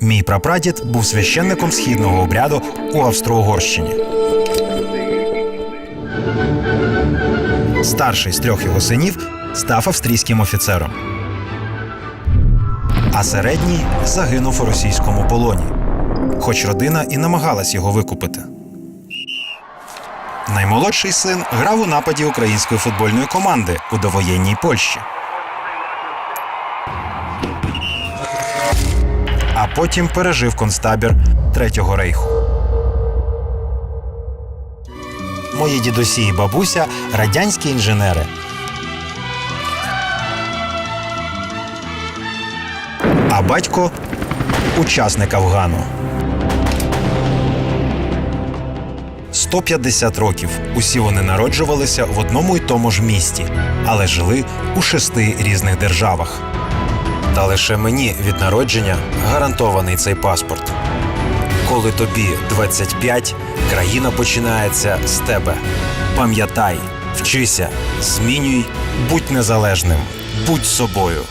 Мій прапрадід був священником східного обряду у Австро-Угорщині. Старший з трьох його синів став австрійським офіцером. А середній загинув у російському полоні, хоч родина і намагалась його викупити. Наймолодший син грав у нападі української футбольної команди у довоєнній Польщі. А потім пережив концтабір Третього рейху. Мої дідусі і бабуся радянські інженери. А батько учасник Афгану. 150 років. Усі вони народжувалися в одному й тому ж місті, але жили у шести різних державах. Та лише мені від народження гарантований цей паспорт. Коли тобі 25, країна починається з тебе. Пам'ятай, вчися, змінюй, будь незалежним, будь собою.